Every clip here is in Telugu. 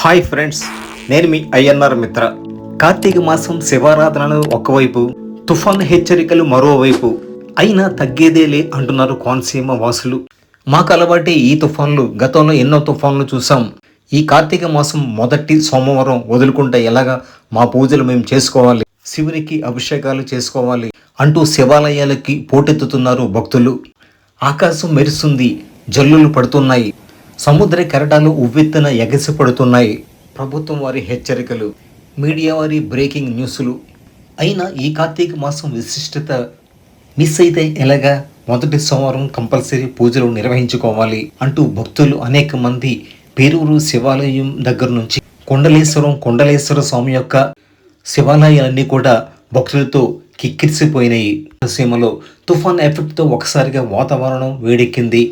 హాయ్ ఫ్రెండ్స్ నేను మీ ఐఎన్ఆర్ మిత్ర. కార్తీక మాసం శివారాధనలు ఒకవైపు తుఫాన్ హెచ్చరికలు మరోవైపు. అయినా తగ్గేదేలే అంటున్నారు కోనసీమ వాసులు. మాకు అలవాటే ఈ తుఫాన్లు గతంలో ఎన్నో తుఫాన్లు చూసాం ఈ కార్తీక మాసం మొదటి సోమవారం వదులుకుంటే ఎలాగా మా పూజలు మేము చేసుకోవాలి శివునికి అభిషేకాలు చేసుకోవాలి అంటూ శివాలయాలకి పోటెత్తుతున్నారు భక్తులు. ఆకాశం మెరుస్తుంది జల్లులు పడుతున్నాయి. సముద్ర కెరటాలు ఉవ్వెత్తున ఎగసిపడుతున్నాయి. ప్రభుత్వం వారి హెచ్చరికలు మీడియా వారి బ్రేకింగ్ న్యూస్లు. అయినా ఈ కార్తీక మాసం విశిష్టత మిస్ అయితే ఎలాగా? మొదటి సోమవారం కంపల్సరీ పూజలు నిర్వహించుకోవాలి అంటూ భక్తులు అనేక మంది పేరూరు శివాలయం దగ్గర నుంచి కొండలేశ్వరం కొండలేశ్వర స్వామి యొక్క శివాలయాలన్నీ కూడా భక్తులతో కిక్కిరిసిపోయినాయి. సీమలో తుఫాన్ ఎఫెక్ట్తో ఒకసారిగా వాతావరణం వేడెక్కింది.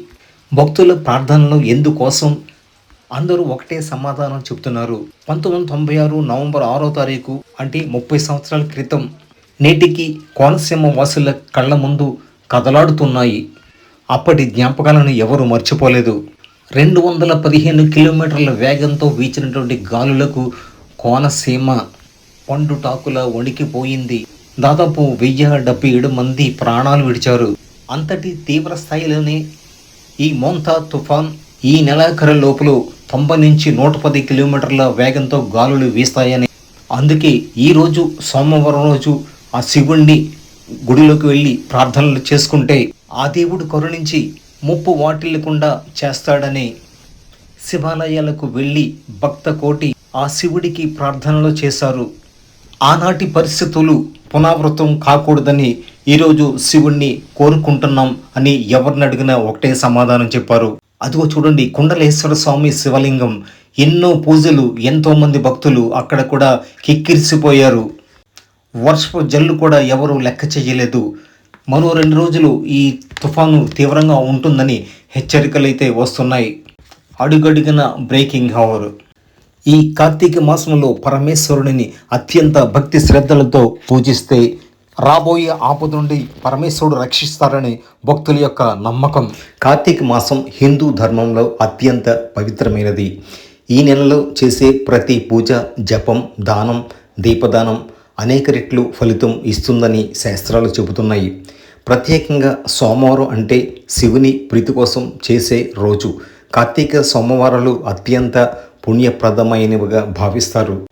భక్తుల ప్రార్థనలు ఎందుకోసం? అందరూ ఒకటే సమాధానం చెప్తున్నారు. పంతొమ్మిది వందల తొంభై ఆరు నవంబర్ ఆరో తారీఖు అంటే ముప్పై సంవత్సరాల క్రితం నేటికి కోనసీమ వాసుల కళ్ళ ముందు కదలాడుతున్నాయి. అప్పటి జ్ఞాపకాలను ఎవరు మర్చిపోలేదు. రెండు వందల పదిహేను కిలోమీటర్ల వేగంతో వీచినటువంటి గాలులకు కోనసీమ పండుటాకుల వణికిపోయింది. దాదాపు వెయ్యి డెబ్బై ఏడు మంది ప్రాణాలు విడిచారు. అంతటి తీవ్ర స్థాయిలోనే ఈ మోంతా తుఫాన్ ఈ నెలాఖరు లోపల తొంభై నుంచి నూట పది కిలోమీటర్ల వేగంతో గాలులు వీస్తాయని అందుకే ఈరోజు సోమవారం రోజు ఆ శివుణ్ణి గుడిలోకి వెళ్ళి ప్రార్థనలు చేసుకుంటే ఆ దేవుడు కరుణించి ముప్పు వాటిల్లకుండా చేస్తాడని శివాలయాలకు వెళ్ళి భక్త కోటి ఆ శివుడికి ప్రార్థనలు చేశారు. ఆనాటి పరిస్థితులు పునరావృతం కాకూడదని ఈరోజు శివుణ్ణి కోరుకుంటున్నాం అని ఎవరిని అడిగినా ఒకటే సమాధానం చెప్పారు. అదిగో చూడండి కుండలేశ్వర స్వామి శివలింగం. ఎన్నో పూజలు ఎంతో మంది భక్తులు అక్కడ కూడా కిక్కిరిసిపోయారు. వర్షపు జల్లు కూడా ఎవరు లెక్క చేయలేదు. మరో రెండు రోజులు ఈ తుఫాను తీవ్రంగా ఉంటుందని హెచ్చరికలైతే వస్తున్నాయి. అడుగడుగున బ్రేకింగ్ హవర్. ఈ కార్తీక మాసంలో పరమేశ్వరుడిని అత్యంత భక్తి శ్రద్ధలతో పూజిస్తే రాబోయే ఆపద నుండి పరమేశ్వరుడు రక్షిస్తారని భక్తుల యొక్క నమ్మకం. కార్తీక మాసం హిందూ ధర్మంలో అత్యంత పవిత్రమైనది. ఈ నెలలో చేసే ప్రతి పూజ జపం దానం దీపదానం అనేక రెట్లు ఫలితం ఇస్తుందని శాస్త్రాలు చెబుతున్నాయి. ప్రత్యేకంగా సోమవారం అంటే శివుని ప్రీతి కోసం చేసే రోజు. కార్తీక సోమవారాలు అత్యంత పుణ్యప్రదమైనవిగా భావిస్తారు.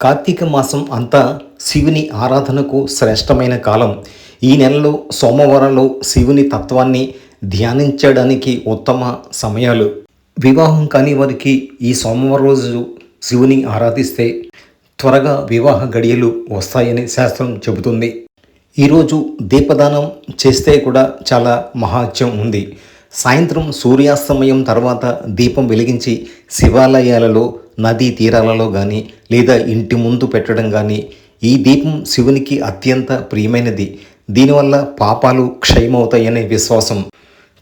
కార్తీక మాసం అంతా శివుని ఆరాధనకు శ్రేష్టమైన కాలం. ఈ నెలలో సోమవారంలో శివుని తత్వాన్ని ధ్యానించడానికి ఉత్తమ సమయాలు. వివాహం కాని వారికి ఈ సోమవారం రోజు శివుని ఆరాధిస్తే త్వరగా వివాహ గడియలు వస్తాయని శాస్త్రం చెబుతుంది. ఈరోజు దీపదానం చేస్తే కూడా చాలా మహాత్యం ఉంది. సాయంత్రం సూర్యాస్తమయం తర్వాత దీపం వెలిగించి శివాలయాలలో నదీ తీరాలలో కానీ లేదా ఇంటి ముందు పెట్టడం కానీ ఈ దీపం శివునికి అత్యంత ప్రియమైనది. దీనివల్ల పాపాలు క్షయమవుతాయనే విశ్వాసం.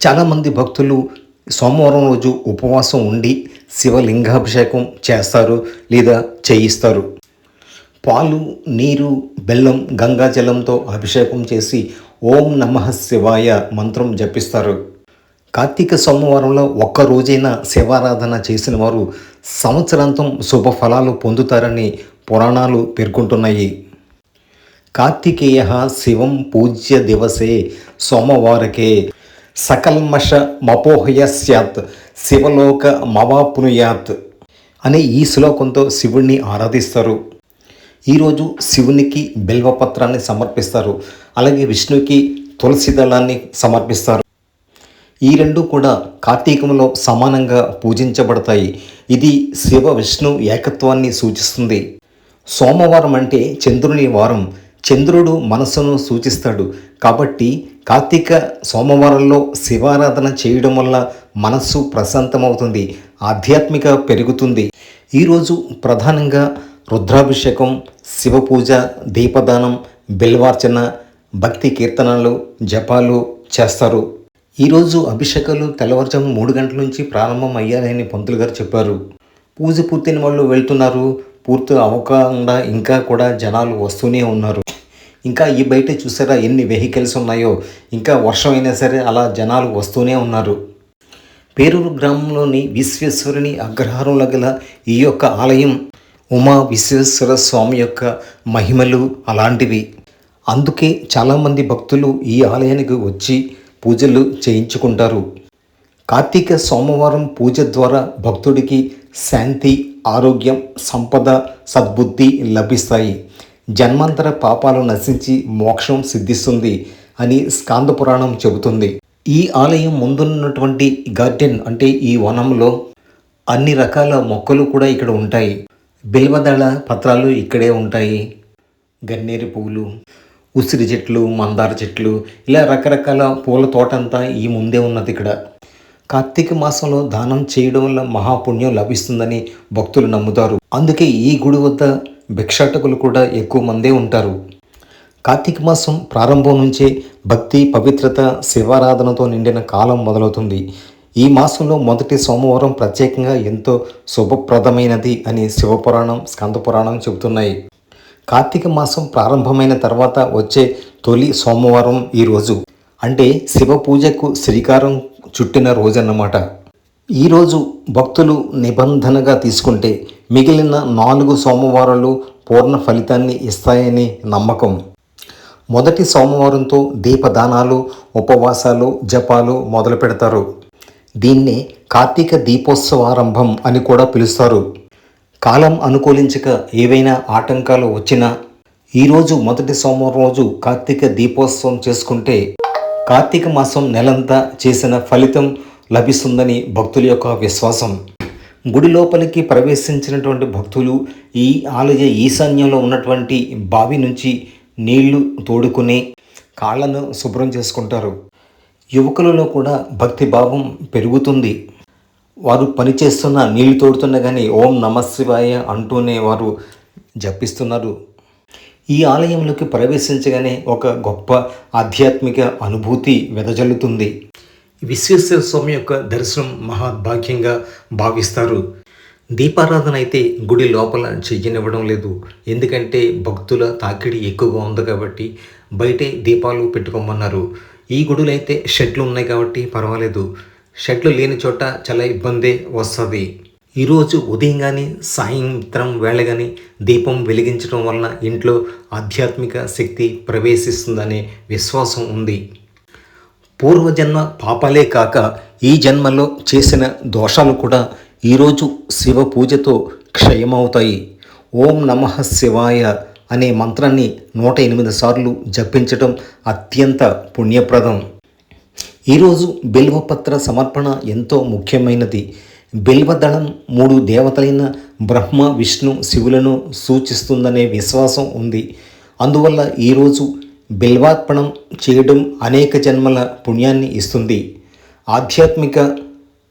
చాలామంది భక్తులు సోమవారం రోజు ఉపవాసం ఉండి శివలింగాభిషేకం చేస్తారు లేదా చేయిస్తారు. పాలు నీరు బెల్లం గంగాజలంతో అభిషేకం చేసి ఓం నమః శివాయ మంత్రం జపిస్తారు. కార్తీక సోమవారంలో ఒక్క రోజైనా శివారాధన చేసిన వారు సంవత్సరాంతం శుభ ఫలాలు పొందుతారని పురాణాలు పేర్కొంటున్నాయి. కార్తికేయ శివం పూజ్య దివసే సోమవారకే. సకల్మష మపోహయ స్యాత్ శివలోక మవాపునుయాత్ అనే ఈ శ్లోకంతో శివుణ్ణి ఆరాధిస్తారు. ఈరోజు శివునికి బిల్వపత్రాన్ని సమర్పిస్తారు. అలాగే విష్ణుకి తులసి దళాన్ని సమర్పిస్తారు. ఈ రెండు కూడా కార్తీకంలో సమానంగా పూజించబడతాయి. ఇది శివ విష్ణు ఏకత్వాన్ని సూచిస్తుంది. సోమవారం అంటే చంద్రుని వారం. చంద్రుడు మనస్సును సూచిస్తాడు. కాబట్టి కార్తీక సోమవారంలో శివారాధన చేయడం వల్ల మనస్సు ప్రశాంతమవుతుంది. ఆధ్యాత్మిక పెరుగుతుంది. ఈరోజు ప్రధానంగా రుద్రాభిషేకం శివ పూజ దీపదానం బిల్వార్చన భక్తి కీర్తనలు జపాలు చేస్తారు. ఈరోజు అభిషేకాలు తెల్లవారుజాము మూడు గంటల నుంచి ప్రారంభం అయ్యాయని పంతులు గారు చెప్పారు. పూజ పూర్తయిన వాళ్ళు వెళ్తున్నారు. పూర్తి అవ్వకుండా ఇంకా కూడా జనాలు వస్తూనే ఉన్నారు. ఇంకా ఈ బయట చూసారా ఎన్ని వెహికల్స్ ఉన్నాయో. ఇంకా వర్షం అయినా సరే అలా జనాలు వస్తూనే ఉన్నారు. పేరూరు గ్రామంలోని విశ్వేశ్వరుని అగ్రహారంలో గల ఈ యొక్క ఆలయం ఉమా విశ్వేశ్వర స్వామి యొక్క మహిమలు అలాంటివి. అందుకే చాలామంది భక్తులు ఈ ఆలయానికి వచ్చి పూజలు చేయించుకుంటారు. కార్తీక సోమవారం పూజ ద్వారా భక్తుడికి శాంతి ఆరోగ్యం సంపద సద్బుద్ధి లభిస్తాయి. జన్మాంతర పాపాలు నశించి మోక్షం సిద్ధిస్తుంది అని స్కాంద పురాణం చెబుతుంది. ఈ ఆలయం ముందున్నటువంటి గార్డెన్ అంటే ఈ వనంలో అన్ని రకాల మొక్కలు కూడా ఇక్కడ ఉంటాయి. బిల్వదళ పత్రాలు ఇక్కడే ఉంటాయి. గన్నేరు పువ్వులు ఉసిరి చెట్లు మందార చెట్లు ఇలా రకరకాల పూల తోట అంతా ఈ ముందే ఉన్నది ఇక్కడ. కార్తీక మాసంలో దానం చేయడం వల్ల మహాపుణ్యం లభిస్తుందని భక్తులు నమ్ముతారు. అందుకే ఈ గుడి వద్ద భిక్షాటకులు కూడా ఎక్కువ మందే ఉంటారు. కార్తీక మాసం ప్రారంభం నుంచే భక్తి పవిత్రత శివారాధనతో నిండిన కాలం మొదలవుతుంది. ఈ మాసంలో మొదటి సోమవారం ప్రత్యేకంగా ఎంతో శుభప్రదమైనది అని శివపురాణం స్కందపురాణం చెబుతున్నాయి. కార్తీక మాసం ప్రారంభమైన తర్వాత వచ్చే తొలి సోమవారం ఈరోజు అంటే శివ పూజకు శ్రీకారం చుట్టిన రోజన్నమాట. ఈరోజు భక్తులు నిబంధనగా తీసుకుంటే మిగిలిన నాలుగు సోమవారాలు పూర్ణ ఫలితాన్ని ఇస్తాయని నమ్మకం. మొదటి సోమవారంతో దీపదానాలు ఉపవాసాలు జపాలు మొదలు పెడతారు దీన్ని కార్తీక దీపోత్సవారంభం అని కూడా పిలుస్తారు. కాలం అనుకూలించక ఏవైనా ఆటంకాలు వచ్చినా ఈరోజు మొదటి సోమవారం రోజు కార్తీక దీపోత్సవం చేసుకుంటే కార్తీక మాసం నెలంతా చేసిన ఫలితం లభిస్తుందని భక్తుల యొక్క విశ్వాసం. గుడి లోపలికి ప్రవేశించినటువంటి భక్తులు ఈ ఆలయ ఈశాన్యంలో ఉన్నటువంటి బావి నుంచి నీళ్ళు తోడుకుని కాళ్ళను శుభ్రం చేసుకుంటారు. యువకులలో కూడా భక్తి భావం పెరుగుతుంది. వారు పనిచేస్తున్న నీళ్ళు తోడుతున్న కానీ ఓం నమ శివాయ అంటూనే వారు జపిస్తున్నారు. ఈ ఆలయంలోకి ప్రవేశించగానే ఒక గొప్ప ఆధ్యాత్మిక అనుభూతి వెదజల్లుతుంది. విశ్వేశ్వర స్వామి యొక్క దర్శనం మహాభాగ్యంగా భావిస్తారు. దీపారాధన అయితే గుడి లోపల చెయ్యనివ్వడం లేదు. ఎందుకంటే భక్తుల తాకిడి ఎక్కువగా ఉంది కాబట్టి బయటే దీపాలు పెట్టుకోమన్నారు. ఈ గుడులు అయితే షెడ్లు ఉన్నాయి కాబట్టి పర్వాలేదు. షెడ్లు లేని చోట చాలా ఇబ్బందే వస్తుంది. ఈరోజు ఉదయం కానీ సాయంత్రం వేళ కానీ దీపం వెలిగించడం వలన ఇంట్లో ఆధ్యాత్మిక శక్తి ప్రవేశిస్తుందనే విశ్వాసం ఉంది. పూర్వజన్మ పాపాలే కాక ఈ జన్మలో చేసిన దోషాలు కూడా ఈరోజు శివ పూజతో క్షయమవుతాయి. ఓం నమ శివాయ అనే మంత్రాన్ని నూట ఎనిమిది సార్లు జపించడం అత్యంత పుణ్యప్రదం. ఈరోజు బిల్వపత్ర సమర్పణ ఎంతో ముఖ్యమైనది. బిల్వదళం మూడు దేవతలైన బ్రహ్మ విష్ణు శివులను సూచిస్తుందనే విశ్వాసం ఉంది. అందువల్ల ఈరోజు బిల్వార్పణం చేయడం అనేక జన్మల పుణ్యాన్ని ఇస్తుంది. ఆధ్యాత్మిక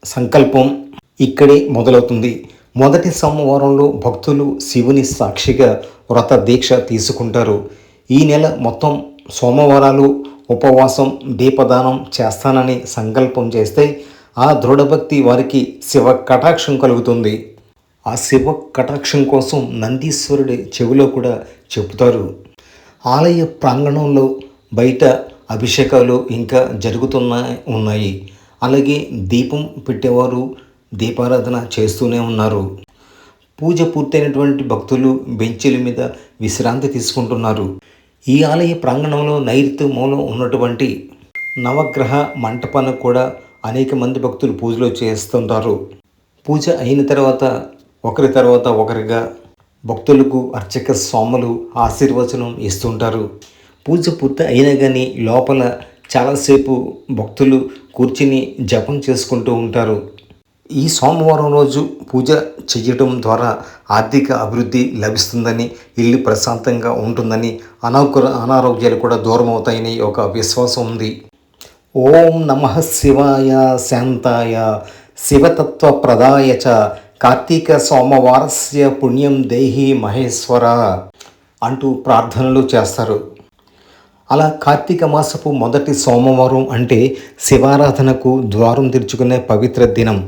సంకల్పం ఇక్కడే మొదలవుతుంది. మొదటి సోమవారంలో భక్తులు శివుని సాక్షిగా వ్రత దీక్ష తీసుకుంటారు. ఈ నెల మొత్తం సోమవారాలు ఉపవాసం దీపదానం చేస్తానని సంకల్పం చేస్తే ఆ దృఢభక్తి వారికి శివ కటాక్షం కలుగుతుంది. ఆ శివ కటాక్షం కోసం నందీశ్వరుడి చెవిలో కూడా చెబుతారు. ఆలయ ప్రాంగణంలో బయట అభిషేకాలు ఇంకా జరుగుతున్న ఉన్నాయి. అలాగే దీపం పెట్టేవారు దీపారాధన చేస్తూనే ఉన్నారు. పూజ పూర్తయినటువంటి భక్తులు బెంచీల మీద విశ్రాంతి తీసుకుంటున్నారు. ఈ ఆలయ ప్రాంగణంలో నైరుతి మూలం ఉన్నటువంటి నవగ్రహ మంటపానికి కూడా అనేక మంది భక్తులు పూజలు చేస్తుంటారు. పూజ అయిన తర్వాత ఒకరి తర్వాత ఒకరిగా భక్తులకు అర్చక స్వాములు ఆశీర్వచనం ఇస్తుంటారు. పూజ పూర్తి అయినా కానీ లోపల చాలాసేపు భక్తులు కూర్చుని జపం చేసుకుంటూ ఉంటారు. ఈ సోమవారం రోజు పూజ చేయడం ద్వారా ఆర్థిక అభివృద్ధి లభిస్తుందని ఇల్లు ప్రశాంతంగా ఉంటుందని అనాకుర అనారోగ్యాలు కూడా దూరం అవుతాయని ఒక విశ్వాసం ఉంది. ఓం నమ శివాయ శాంతాయ శివతత్వ ప్రదాయ చ కార్తీక సోమవారస్య పుణ్యం దేహి మహేశ్వర అంటూ ప్రార్థనలు చేస్తారు. అలా కార్తీక మాసపు మొదటి సోమవారం అంటే శివారాధనకు ద్వారం తెరుచుకునే పవిత్ర దినం.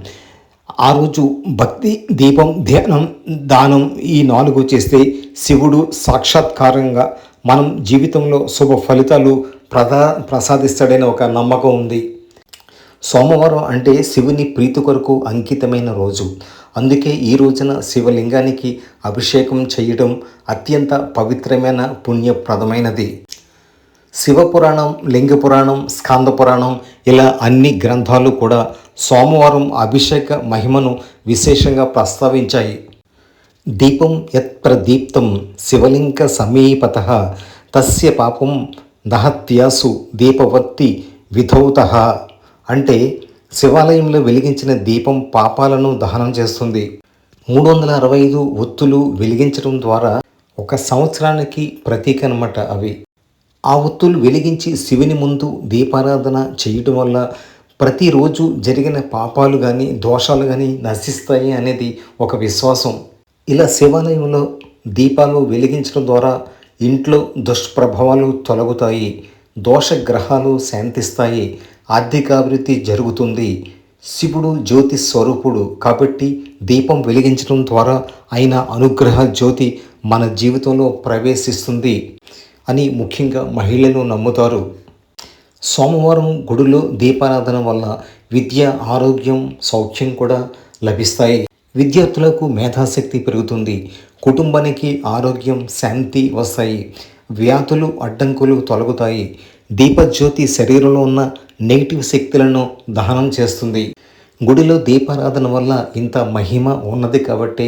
ఆ రోజు భక్తి దీపం ధ్యానం దానం ఈ నాలుగు చేస్తే శివుడు సాక్షాత్కారంగా మనం జీవితంలో శుభ ఫలితాలు ప్రదా ప్రసాదిస్తాడని ఒక నమ్మకం ఉంది. సోమవారం అంటే శివుని ప్రీతి కొరకు అంకితమైన రోజు. అందుకే ఈ రోజున శివలింగానికి అభిషేకం చేయడం అత్యంత పవిత్రమైన పుణ్యప్రదమైనది. శివపురాణం లింగ పురాణం స్కాంద పురాణం ఇలా అన్ని గ్రంథాలు కూడా సోమవారం అభిషేక మహిమను విశేషంగా ప్రస్తావించాయి. దీపం యత్ ప్రదీప్తం శివలింగ సమీపత తస్య పాపం దహత్యాసు దీపవత్తి విధౌత అంటే శివాలయంలో వెలిగించిన దీపం పాపాలను దహనం చేస్తుంది. మూడు వందల అరవై ఐదు ఒత్తులు వెలిగించడం ద్వారా ఒక సంవత్సరానికి ప్రతీక అనమాట అవి. ఆ ఒత్తులు వెలిగించి శివుని ముందు దీపారాధన చేయటం వల్ల ప్రతిరోజు జరిగిన పాపాలు కానీ దోషాలు కానీ నశిస్తాయి అనేది ఒక విశ్వాసం. ఇలా శివాలయంలో దీపాలు వెలిగించడం ద్వారా ఇంట్లో దుష్ప్రభావాలు తొలగుతాయి దోషగ్రహాలు శాంతిస్తాయి ఆర్థికాభివృద్ధి జరుగుతుంది. శివుడు జ్యోతి స్వరూపుడు కాబట్టి దీపం వెలిగించడం ద్వారా ఆయన అనుగ్రహ జ్యోతి మన జీవితంలో ప్రవేశిస్తుంది అని ముఖ్యంగా మహిళలు నమ్ముతారు. సోమవారం గుడిలో దీపారాధన వల్ల విద్య ఆరోగ్యం సౌఖ్యం కూడా లభిస్తాయి. విద్యార్థులకు మేధాశక్తి పెరుగుతుంది. కుటుంబానికి ఆరోగ్యం శాంతి వస్తాయి. వ్యాధులు అడ్డంకులు తొలగుతాయి. దీపజ్యోతి శరీరంలో ఉన్న నెగిటివ్ శక్తులను దహనం చేస్తుంది. గుడిలో దీపారాధన వల్ల ఇంత మహిమ ఉన్నది కాబట్టి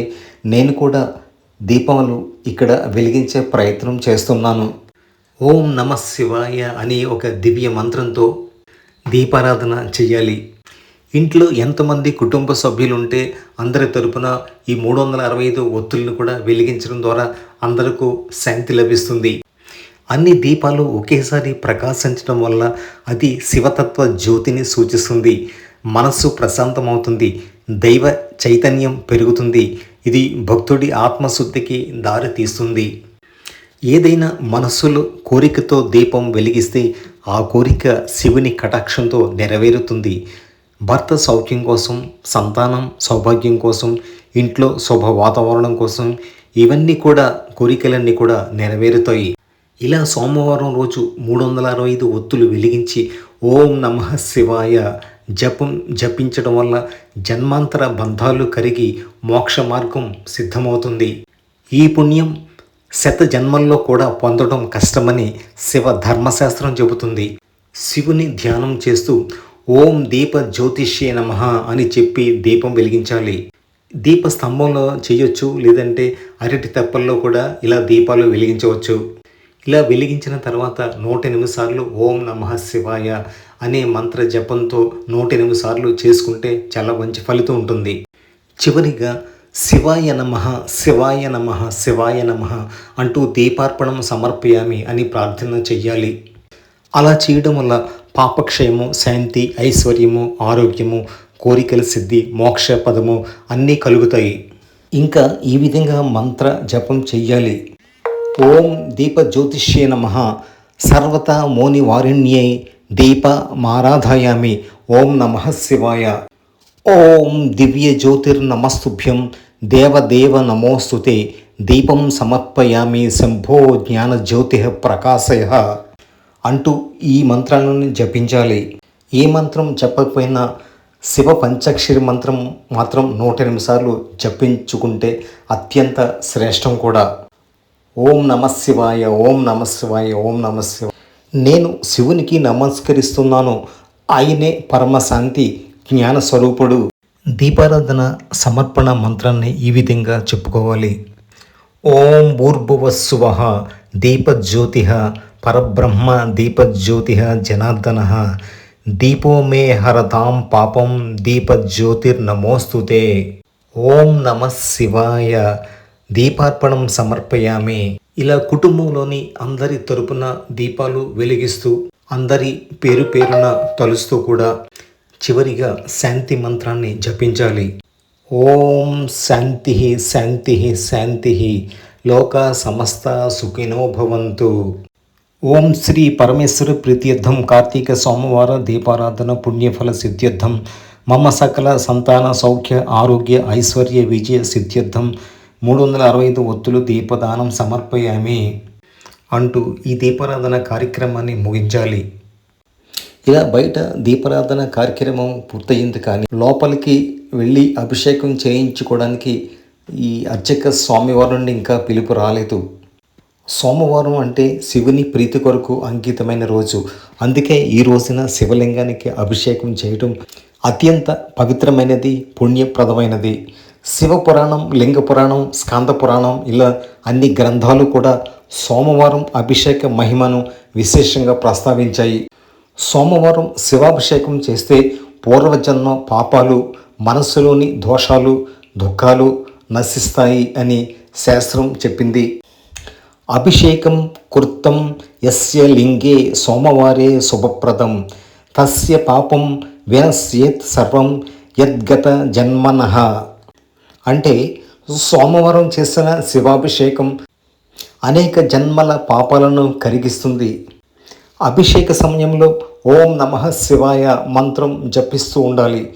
నేను కూడా దీపాలు ఇక్కడ వెలిగించే ప్రయత్నం చేస్తున్నాను. ఓం నమ శివాయ అనే ఒక దివ్య మంత్రంతో దీపారాధన చేయాలి. ఇంట్లో ఎంతమంది కుటుంబ సభ్యులు ఉంటే అందరి తరపున ఈ మూడు వందల అరవై ఐదు ఒత్తులను కూడా వెలిగించడం ద్వారా అందరకు శాంతి లభిస్తుంది. అన్ని దీపాలు ఒకేసారి ప్రకాశించడం వల్ల అది శివతత్వ జ్యోతిని సూచిస్తుంది. మనస్సు ప్రశాంతమవుతుంది. దైవ చైతన్యం పెరుగుతుంది. ఇది భక్తుడి ఆత్మశుద్ధికి దారి తీస్తుంది ఏదైనా మనస్సులో కోరికతో దీపం వెలిగిస్తే ఆ కోరిక శివుని కటాక్షంతో నెరవేరుతుంది. భర్త సౌఖ్యం కోసం సంతానం సౌభాగ్యం కోసం ఇంట్లో శుభ వాతావరణం కోసం ఇవన్నీ కూడా కోరికలన్నీ కూడా నెరవేరుతాయి. ఇలా సోమవారం రోజు మూడు వందల అరవై ఐదు ఒత్తులు వెలిగించి ఓం నమ శివాయ జపం జపించడం వల్ల జన్మాంతర బంధాలు కరిగి మోక్ష మార్గం సిద్ధమవుతుంది. ఈ పుణ్యం శత జన్మల్లో కూడా పొందడం కష్టమని శివ ధర్మశాస్త్రం చెబుతుంది. శివుని ధ్యానం చేస్తూ ఓం దీప జ్యోతిష్యే నమ అని చెప్పి దీపం వెలిగించాలి. దీప స్తంభంలో చేయొచ్చు లేదంటే అరటి తెప్పల్లో కూడా ఇలా దీపాలు వెలిగించవచ్చు. ఇలా వెలిగించిన తర్వాత నూట ఎనిమిది సార్లు ఓం నమ శివాయ అనే మంత్ర జపంతో నూట ఎనిమిది సార్లు చేసుకుంటే చాలా మంచి ఫలితం ఉంటుంది. చివరిగా శివాయ నమ శివాయ నమ శివాయ నమ అంటూ దీపార్పణం సమర్పయామి అని ప్రార్థన చెయ్యాలి. అలా చేయడం వల్ల పాపక్షయము శాంతి ఐశ్వర్యము ఆరోగ్యము కోరికల సిద్ధి మోక్ష పదము అన్నీ కలుగుతాయి. ఇంకా ఈ విధంగా మంత్ర జపం చెయ్యాలి. ఓం దీప జ్యోతిష్యే నమ. సర్వత మోని వారిణ్యై దీప మారాధాయామి ఓం నమ శివాయ. ఓం దివ్య జ్యోతిర్నమస్తుభ్యం దేవదేవ నమోస్తుతే దీపం సమర్పయామి శంభో జ్ఞానజ్యోతి ప్రకాశయ అంటూ ఈ మంత్రాలను జపించాలి. ఏ మంత్రం చెప్పకపోయినా శివ పంచాక్షరి మంత్రం మాత్రం నూట ఎనిమిది సార్లు జపించుకుంటే అత్యంత శ్రేష్టం కూడా. ఓం నమ శివాయ ఓం నమ శివాయ ఓం నమ శివ నేను శివునికి నమస్కరిస్తున్నాను. ఆయనే పరమశాంతి జ్ఞాన స్వరూపుడు దీపారాధన సమర్పణ మంత్రాన్ని ఈ విధంగా చెప్పుకోవాలి. ఓం భూర్భువస్సువ దీపజ్యోతి పరబ్రహ్మ దీపజ్యోతి జనార్దన దీపో మే హరతాం పాపం దీపజ్యోతిర్నమోస్తుతే. ఓం నమ శివాయ దీపార్పణం సమర్పయామి. ఇలా కుటుంబంలోని అందరి తరపున దీపాలు వెలిగిస్తూ అందరి పేరు పేరున తలుస్తూ కూడా చివరిగా శాంతి మంత్రాన్ని జపించాలి. ఓం శాంతి శాంతి శాంతి లోక సమస్త సుఖినో భవంతు. ఓం శ్రీ పరమేశ్వర ప్రీత్యర్థం కార్తీక సోమవార దీపారాధన పుణ్యఫల సిద్ధ్యర్థం మమ సకల సంతాన సౌఖ్య ఆరోగ్య ఐశ్వర్య విజయ సిద్ధ్యర్థం మూడు వందల అరవై ఐదు ఒత్తులు దీపదానం సమర్పయామి. అంటూ ఈ దీపారాధన కార్యక్రమాన్ని ముగించాలి. ఇలా బయట దీపారాధన కార్యక్రమం పూర్తయింది కానీ లోపలికి వెళ్ళి అభిషేకం చేయించుకోవడానికి ఈ అర్చక స్వామివారి నుండి ఇంకా పిలుపు రాలేదు. సోమవారం అంటే శివుని ప్రీతి కొరకు అంకితమైన రోజు. అందుకే ఈ రోజున శివలింగానికి అభిషేకం చేయడం అత్యంత పవిత్రమైనది పుణ్యప్రదమైనది. శివ పురాణం లింగ పురాణం స్కాంద పురాణం ఇలా అన్ని గ్రంథాలు కూడా సోమవారం అభిషేక మహిమను విశేషంగా ప్రస్తావించాయి. సోమవారం శివాభిషేకం చేస్తే పూర్వజన్మ పాపాలు మనస్సులోని దోషాలు దుఃఖాలు నశిస్తాయి అని శాస్త్రం చెప్పింది. అభిషేకం కృతం యస్య లింగే సోమవారే శుభప్రదం. తస్య పాపం వినశ్యేత్ సర్వం యద్గత జన్మన. అంటే సోమవారం చేసిన శివాభిషేకం అనేక జన్మల పాపాలను కరిగిస్తుంది. అభిషేక సమయంలో ఓం నమః శివాయ మంత్రం జపిస్తూ ఉండాలి.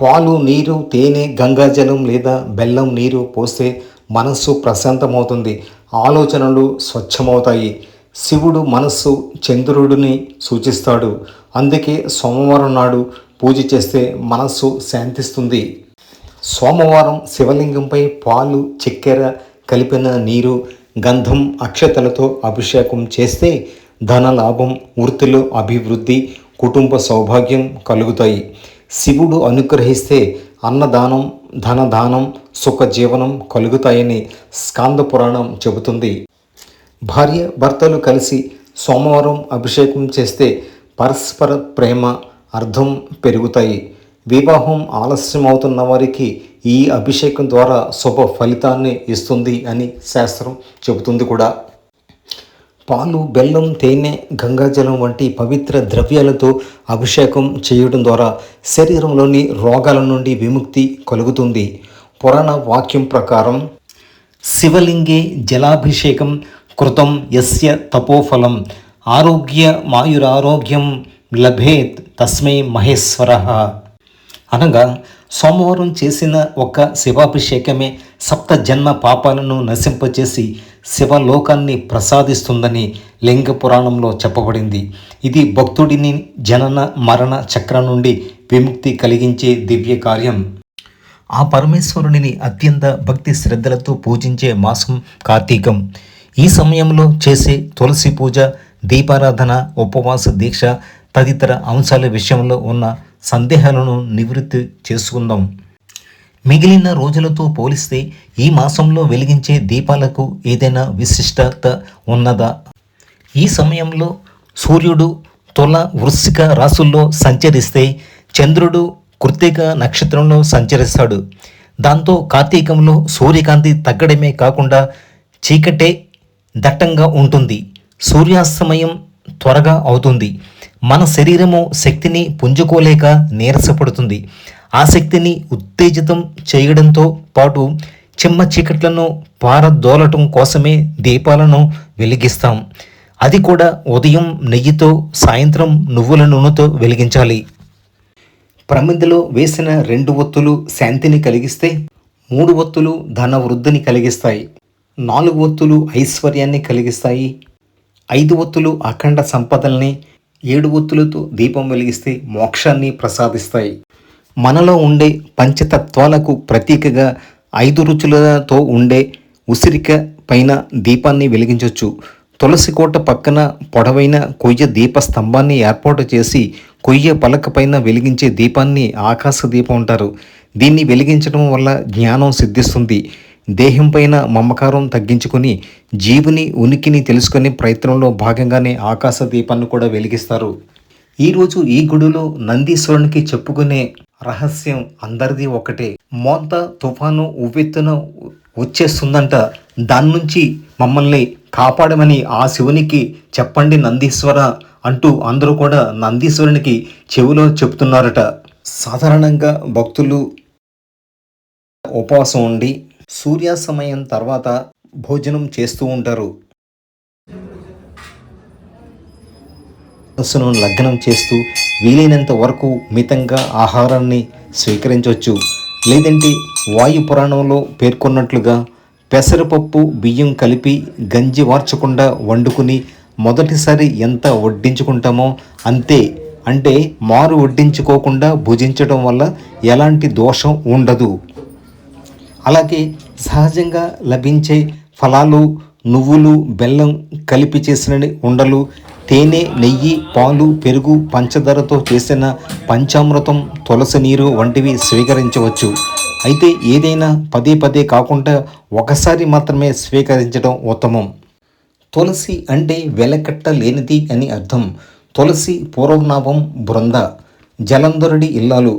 పాలు నీరు తేనె గంగాజలం లేదా బెల్లం నీరు పోస్తే మనస్సు ప్రశాంతమవుతుంది. ఆలోచనలు స్వచ్ఛమవుతాయి. శివుడు మనస్సు చంద్రుడిని సూచిస్తాడు. అందుకే సోమవారం నాడు పూజ చేస్తే మనస్సు శాంతిస్తుంది. సోమవారం శివలింగంపై పాలు చక్కెర కలిపిన నీరు గంధం అక్షతలతో అభిషేకం చేస్తే ధనలాభం వృత్తిలో అభివృద్ధి కుటుంబ సౌభాగ్యం కలుగుతాయి. శివుడు అనుగ్రహిస్తే అన్నదానం ధనదానం సుఖ జీవనం కలుగుతాయని స్కాంద పురాణం చెబుతుంది. భార్య భర్తలు కలిసి సోమవారం అభిషేకం చేస్తే పరస్పర ప్రేమ అర్థం పెరుగుతాయి. వివాహం ఆలస్యం అవుతున్న వారికి ఈ అభిషేకం ద్వారా శుభ ఫలితాన్ని ఇస్తుంది అని శాస్త్రం చెబుతుంది కూడా. పాలు బెల్లం తేనె గంగాజలం వంటి పవిత్ర ద్రవ్యాలతో అభిషేకం చేయడం ద్వారా శరీరంలోని రోగాల నుండి విముక్తి కలుగుతుంది. పురాణ వాక్యం ప్రకారం శివలింగే జలాభిషేకం కృతం యస్య తపోఫలం ఆరోగ్య మాయురారోగ్యం లభేత్ తస్మై మహేశ్వర. అనగా సోమవారం చేసిన ఒక శివాభిషేకమే సప్త జన్మ పాపాలను నశింపచేసి శివలోకాన్ని ప్రసాదిస్తుందని లింగ పురాణంలో చెప్పబడింది. ఇది భక్తుడిని జనన మరణ చక్రం నుండి విముక్తి కలిగించే దివ్య కార్యం. ఆ పరమేశ్వరునిని అత్యంత భక్తి శ్రద్ధలతో పూజించే మాసం కార్తీకం. ఈ సమయంలో చేసే తులసి పూజ దీపారాధన ఉపవాస దీక్ష తదితర అంశాల విషయంలో ఉన్న సందేహాలను నివృత్తి చేసుకుందాం. మిగిలిన రోజులతో పోలిస్తే ఈ మాసంలో వెలిగించే దీపాలకు ఏదైనా విశిష్టత ఉన్నదా? ఈ సమయంలో సూర్యుడు తుల వృశ్చిక రాసుల్లో సంచరిస్తే చంద్రుడు కృత్తిక నక్షత్రంలో సంచరిస్తాడు. దాంతో కార్తీకంలో సూర్యకాంతి తగ్గడమే కాకుండా చీకటే దట్టంగా ఉంటుంది. సూర్యాస్తమయం త్వరగా అవుతుంది. మన శరీరము శక్తిని పుంజుకోలేక నీరసపడుతుంది. ఆ శక్తిని ఉత్తేజితం చేయడంతో పాటు చిమ్మ చీకట్లను పారదోలటం కోసమే దీపాలను వెలిగిస్తాం. అది కూడా ఉదయం నెయ్యితో సాయంత్రం నువ్వుల నూనెతో వెలిగించాలి. ప్రమిదలో వేసిన రెండు ఒత్తులు శాంతిని కలిగిస్తే మూడు ఒత్తులు ధన వృద్ధిని కలిగిస్తాయి. నాలుగు ఒత్తులు ఐశ్వర్యాన్ని కలిగిస్తాయి. ఐదు ఒత్తులు అఖండ సంపదల్ని ఏడు ఒత్తులతో దీపం వెలిగిస్తే మోక్షాన్ని ప్రసాదిస్తాయి. మనలో ఉండే పంచతత్వాలకు ప్రతీకగా ఐదు రుచులతో ఉండే ఉసిరిక పైన దీపాన్ని వెలిగించవచ్చు తులసి కోట పక్కన పొడవైన కొయ్య దీప స్తంభాన్ని ఏర్పాటు చేసి కొయ్య పలక పైన వెలిగించే దీపాన్ని ఆకాశ దీపం అంటారు. దీన్ని వెలిగించడం వల్ల జ్ఞానం సిద్ధిస్తుంది. దేహం పైన మమకారం తగ్గించుకొని జీవుని ఉనికిని తెలుసుకునే ప్రయత్నంలో భాగంగానే ఆకాశ దీపాన్ని కూడా వెలిగిస్తారు. ఈరోజు ఈ గుడిలో నందీశ్వరునికి చెప్పుకునే రహస్యం అందరిది ఒకటే. మోంత తుఫాను ఉవ్వెత్తున వచ్చేస్తుందంట. దాని నుంచి మమ్మల్ని కాపాడమని ఆ శివునికి చెప్పండి నందీశ్వర అంటూ అందరూ కూడా నందీశ్వరునికి చెవిలో చెప్తున్నారట సాధారణంగా భక్తులు ఉపవాసం ఉండి సూర్యాస్తమయం తర్వాత భోజనం చేస్తూ ఉంటారు. మనస్సును లగ్నం చేస్తూ వీలైనంత వరకు మితంగా ఆహారాన్ని స్వీకరించవచ్చు. లేదంటే వాయు పురాణంలో పేర్కొన్నట్లుగా పెసరపప్పు బియ్యం కలిపి గంజి వార్చకుండా వండుకుని మొదటిసారి ఎంత వడ్డించుకుంటామో అంతే. అంటే మారు వడ్డించుకోకుండా భుజించడం వల్ల ఎలాంటి దోషం ఉండదు. అలాగే సహజంగా లభించే ఫలాలు నువ్వులు బెల్లం కలిపి చేసిన ఉండలు తేనె నెయ్యి పాలు పెరుగు పంచదారతో చేసిన పంచామృతం తులసి నీరు వంటివి స్వీకరించవచ్చు. అయితే ఏదైనా పదే పదే కాకుండా ఒకసారి మాత్రమే స్వీకరించడం ఉత్తమం. తులసి అంటే వెలకట్ట లేనిది అని అర్థం. తులసి పూర్వనామం బృంద జలంధరుడి ఇల్లాలు.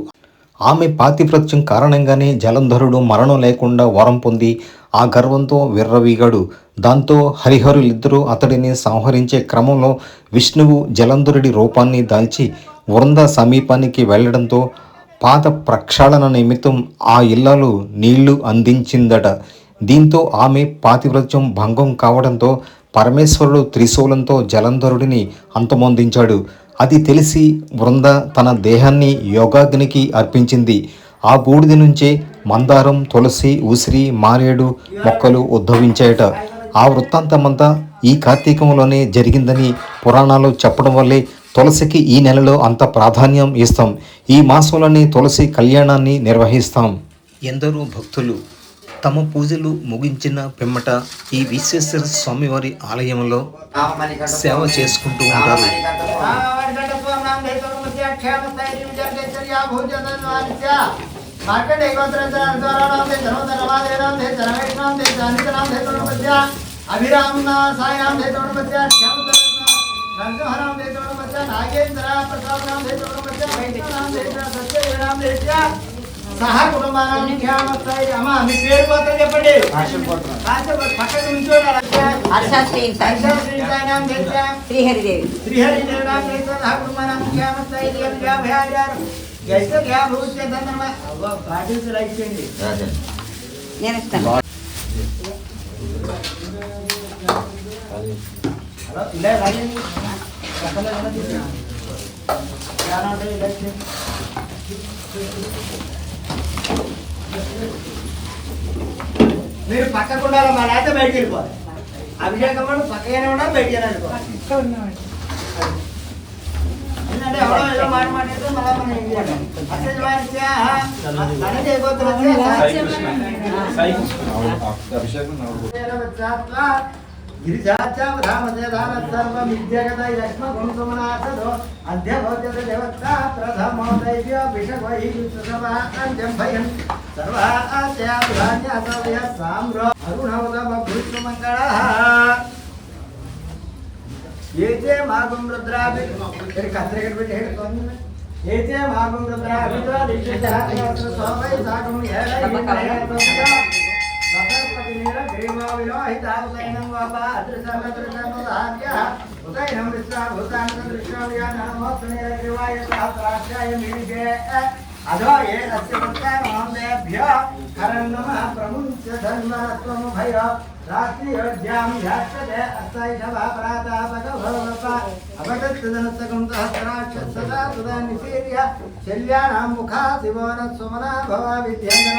ఆమె పాతివ్రత్యం కారణంగానే జలంధరుడు మరణం లేకుండా వరం పొంది ఆ గర్వంతో విర్రవీగాడు. దాంతో హరిహరులిద్దరూ అతడిని సంహరించే క్రమంలో విష్ణువు జలంధరుడి రూపాన్ని దాల్చి వృంద సమీపానికి వెళ్ళడంతో పాత ప్రక్షాళన నిమిత్తం ఆ ఇల్లాలు నీళ్ళు అందించిందట. దీంతో ఆమె పాతివ్రత్యం భంగం కావడంతో పరమేశ్వరుడు త్రిశూలంతో జలంధరుడిని అంతమొందించాడు. అది తెలిసి బృంద తన దేహాన్ని యోగాగ్నికి అర్పించింది. ఆ బూడిద నుంచే మందారం తులసి ఉసిరి మారేడు మొక్కలు ఉద్భవించాయట ఆ వృత్తాంతమంతా ఈ కార్తీకంలోనే జరిగిందని పురాణాలు చెప్పడం వల్లే తులసికి ఈ నెలలో అంత ప్రాధాన్యం ఇస్తాం. ఈ మాసంలోనే తులసి కళ్యాణాన్ని నిర్వహిస్తాం. ఎందరో భక్తులు తమ పూజలు ముగించిన పిమ్మట ఈ విశ్వేశ్వర స్వామివారి ఆలయంలో సేవ చేసుకుంటూ ఉంటారు అభిరామ్ సాయాం నరసింహరాం నాగేంద్ర ప్రసాద్ సహా ధ్యానస్థాయి అమ్మా మీ పేరు పోతే చెప్పండి. పక్కన నుంచోండి హర్ష శ్రీ హర్ష శ్రీ సాయినాం దేశా శ్రీహరిదేవి. శ్రీహరి దేవనాం దేశా సహా కుటుంబానం జైసే ధ్యా భూష్య ధన్యమ పాటించి లైక్ చేయండి. నేను ఇస్తాను హలో ఇలా రాయండి లైక్ చేయండి. మీరు పక్కకు ఉండాలి? మా లేకపోతే బయటికి వెళ్ళిపోవాలి. అభిషేకం వాడు పక్కగానే ఉండాలి బయటికి వెళ్ళాలి. ఎందుకంటే ఎవరో ఏదో మాట మాట్లాడితే మళ్ళా మనం ఏం చేయాలి? అసలు మాగం ಏತೆ ಮಾಗುಂ ರುದ್ರಾಭಿ ಕತ್ರೆ ಕಟ್ಬಿಟ್ಟು ಹೇಳ್ಕೊಂಡು ಏತೆ ಮಾಗುಂ ರುದ್ರಾಭಿಂದ್ರ ದೀಕ್ಷಿತ ಸ್ವಾಮಿ ಸಾಗುಂ ಉದಯನಂ ವಿಶ್ವಾಭೂತಾನ ದೃಶ್ಯಾವ್ಯಾನ ಮೋಕ್ಷ ನೀರ ಗ್ರೀವಾಯ ಸಹಸ್ರಾಕ್ಷಾಯ ಮೀಳಿಗೆ అస్య పుత్రమోదేభ్య కరం నమః ప్రముంచ ధర్మత్వం భయ రాత్రియోధ్యాం యాచ్చతే అస్తైషవా ప్రాతాపక భవప సుదా నిశీర్య శల్యానాం ముఖా శివోన సుమనా భవ విద్యాంగన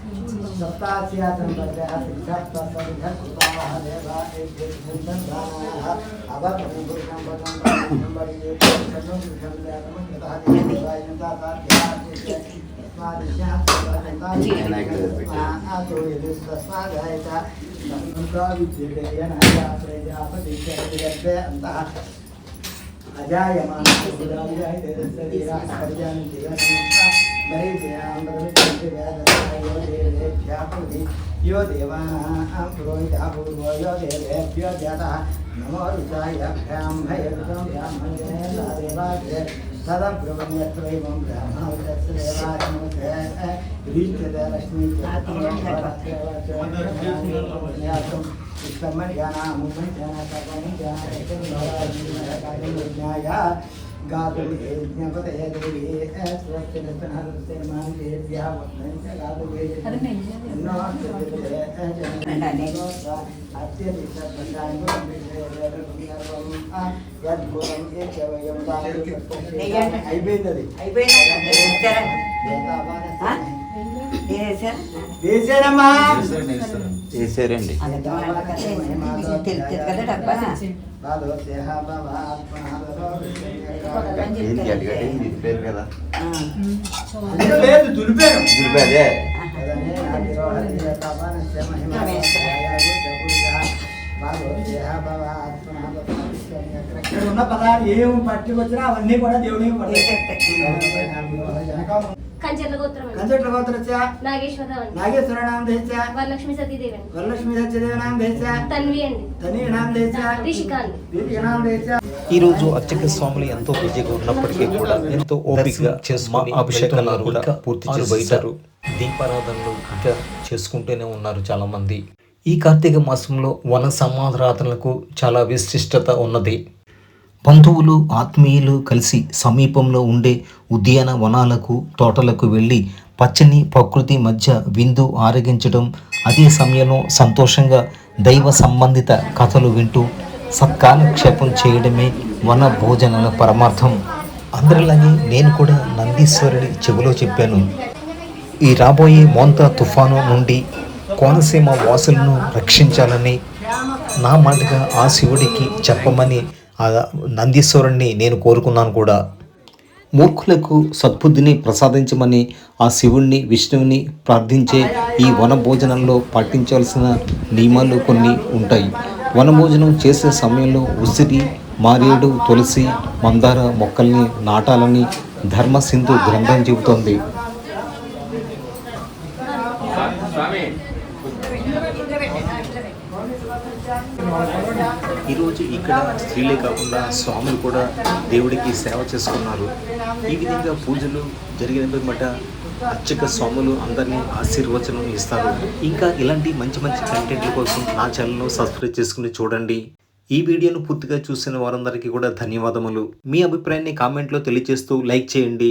सप्तास्यासम्पर्कः सिद्धः प्रसङ्गः कृताः देवाः अवपुरुषं पदं प्रसङ्गं अजायमानः यो देवानां पुरोहिता पूर्वो यो देवेभ्यो जातः नमो रुचाय ब्राह्मय ऋतं ब्राह्मणेन देवाय सदब्रुवन्यत्रैवं ब्राह्मणोदेवालक्ष्मीं इष्टमर्याणामुपञ्चनकपञ्चनकं विज्ञाय దేవి స్వస్తిరత్నహస్తే మాంగేభ్యः వత్నంచ గాతు ఎన్నో అయిపోయింది అది అయిపోయిందండి వేసారా ఆ? వేసారా వేసాడమ్మా చేశారండి తెలుస్తుంది కదా డబ్బా ఏంటి అడిగాడు ఇది పేరు కదా? ఆ. లేదు? దులిపాను. ఇది అదే ఇక్కడ ఉన్న పదాలు ఏం పట్టుకొచ్చినా అవన్నీ కూడా దేవుడికి పడతాయి. కంచెర్ల గోత్రం కంచెట్ల గోత్రస్య నాగేశ్వరరావు అండి. నాగేశ్వర నామ దేశ వరలక్ష్మి సతీదేవి అండి. వరలక్ష్మి సత్యదేవ నామ దేశ తన్వి అండి. తని నామ దేశ రిషిక అండి దీపిక నామ దేశ ఈ రోజు అర్చక స్వాములు ఎంతో బిజీగా ఉన్నప్పటికీ కూడా ఎంతో ఓపికగా చేసుకుని అభిషేకాలు కూడా పూర్తి చేశారు దీపారాధనలు ఇంకా చేసుకుంటూనే ఉన్నారు చాలా మంది ఈ కార్తీక మాసంలో వన సమారాధనలకు చాలా విశిష్టత ఉన్నది. బంధువులు ఆత్మీయులు కలిసి సమీపంలో ఉండే ఉద్యాన వనాలకు తోటలకు వెళ్ళి పచ్చని ప్రకృతి మధ్య విందు ఆరగించడం అదే సమయంలో సంతోషంగా దైవ సంబంధిత కథలు వింటూ సత్కాలక్షేపం చేయడమే వన భోజనాల పరమార్థం. అందరిలాగే నేను కూడా నందీశ్వరుడి చెవిలో చెప్పాను. ఈ రాబోయే మోంతా తుఫాను నుండి కోనసీమ వాసులను రక్షించాలని నా మాటగా ఆ శివుడికి చెప్పమని ఆ నందీశ్వరుణ్ణి నేను కోరుకున్నాను కూడా. మూర్ఖులకు సద్బుద్ధిని ప్రసాదించమని ఆ శివుణ్ణి విష్ణువుని ప్రార్థించే ఈ వన భోజనంలో పాటించాల్సిన నియమాలు కొన్ని ఉంటాయి. వనభోజనం చేసే సమయంలో ఉసిరి మారేడు తులసి మందార మొక్కల్ని నాటాలని ధర్మసింధు గ్రంథం చెబుతోంది. ఈరోజు ఇక్కడ స్త్రీలే కాకుండా స్వాములు కూడా దేవుడికి సేవ చేసుకున్నారు. ఈ విధంగా పూజలు జరిగిన మట అర్చక స్వాములు అందరినీ ఆశీర్వచనం ఇస్తారు. ఇంకా ఇలాంటి మంచి మంచి కంటెంట్ల కోసం నా ఛానల్ను సబ్స్క్రైబ్ చేసుకుని చూడండి. ఈ వీడియోను పూర్తిగా చూసిన వారందరికీ కూడా ధన్యవాదములు. మీ అభిప్రాయాన్ని కామెంట్లో తెలియజేస్తూ లైక్ చేయండి.